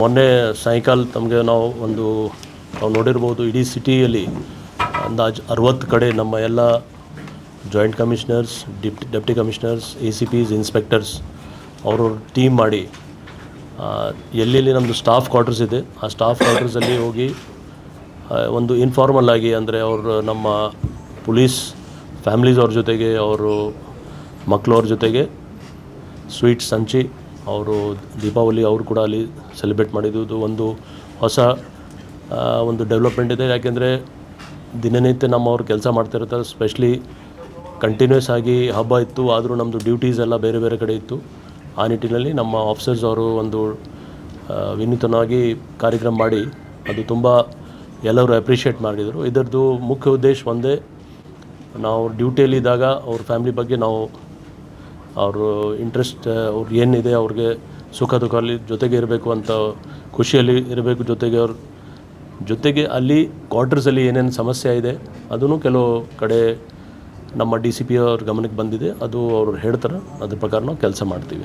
ಮೊನ್ನೆ ಸಾಯಂಕಾಲ ತಮಗೆ ನಾವು ಒಂದು, ನಾವು ನೋಡಿರ್ಬೋದು ಇಡೀ ಸಿಟಿಯಲ್ಲಿ ಅಂದಾಜು ಅರವತ್ತು ಕಡೆ ನಮ್ಮ ಎಲ್ಲ joint commissioners, deputy, deputy commissioners A C Ps inspectors ಅವ್ರವ್ರ ಟೀಮ್ ಮಾಡಿ ಎಲ್ಲೆಲ್ಲಿ ನಮ್ಮದು ಸ್ಟಾಫ್ ಕ್ವಾರ್ಟರ್ಸ್ ಇದೆ, ಆ ಸ್ಟಾಫ್ ಕ್ವಾರ್ಟರ್ಸಲ್ಲಿ ಹೋಗಿ ಒಂದು ಇನ್ಫಾರ್ಮಲ್ ಆಗಿ ಅಂದರೆ ಅವರು ನಮ್ಮ ಪೊಲೀಸ್ ಫ್ಯಾಮ್ಲೀಸ್ ಅವ್ರ ಜೊತೆಗೆ, ಅವರು ಮಕ್ಕಳವ್ರ ಜೊತೆಗೆ ಸ್ವೀಟ್ಸ್ ಹಂಚಿ ಅವರು ದೀಪಾವಳಿ ಅವರು ಕೂಡ ಅಲ್ಲಿ ಸೆಲೆಬ್ರೇಟ್ ಮಾಡಿದ್ದು. ಒಂದು ಹೊಸ ಒಂದು ಡೆವಲಪ್ಮೆಂಟ್ ಇದೆ. ಯಾಕೆಂದರೆ ದಿನನಿತ್ಯ ನಮ್ಮ ಕೆಲಸ ಕೆಲಸ ಮಾಡ್ತಿರ್ತಾರೆ ಸ್ಪೆಷಲಿ ಕಂಟಿನ್ಯೂಸ್ ಆಗಿ ಹಬ್ಬ ಇತ್ತು. ಆದರೂ ನಮ್ಮದು ಡ್ಯೂಟೀಸ್ ಎಲ್ಲ ಬೇರೆ ಬೇರೆ ಕಡೆ ಇತ್ತು. ಆ ನಿಟ್ಟಿನಲ್ಲಿ ನಮ್ಮ ಆಫೀಸರ್ಸ್ ಅವರು ಒಂದು ವಿನೂತನವಾಗಿ ಕಾರ್ಯಕ್ರಮ ಮಾಡಿ ಅದು ತುಂಬ ಎಲ್ಲರೂ ಅಪ್ರಿಷಿಯೇಟ್ ಮಾಡಿದರು. ಇದರದ್ದು ಮುಖ್ಯ ಉದ್ದೇಶ ಒಂದೇ, ನಾವು ಡ್ಯೂಟಿಯಲ್ಲಿದ್ದಾಗ ಅವ್ರ ಫ್ಯಾಮ್ಲಿ ಬಗ್ಗೆ ನಾವು ಅವರು ಇಂಟ್ರೆಸ್ಟ್ ಅವ್ರು ಏನಿದೆ ಅವ್ರಿಗೆ ಸುಖ ದುಃಖ ಅಲ್ಲಿ ಜೊತೆಗೆ ಇರಬೇಕು ಅಂತ ಖುಷಿಯಲ್ಲಿ ಇರಬೇಕು ಜೊತೆಗೆ ಅವ್ರ. ಜೊತೆಗೆ ಅಲ್ಲಿ ಕ್ವಾರ್ಟರ್ಸಲ್ಲಿ ಏನೇನು ಸಮಸ್ಯೆ ಇದೆ, ಅದನ್ನು ಕೆಲವು ಕಡೆ ನಮ್ಮ ಡಿ ಸಿ ಪಿ ಅವ್ರ ಗಮನಕ್ಕೆ ಬಂದಿದೆ, ಅದು ಅವ್ರು ಹೇಳ್ತಾರೆ, ಅದ್ರ ಪ್ರಕಾರ ನಾವು ಕೆಲಸ ಮಾಡ್ತೀವಿ.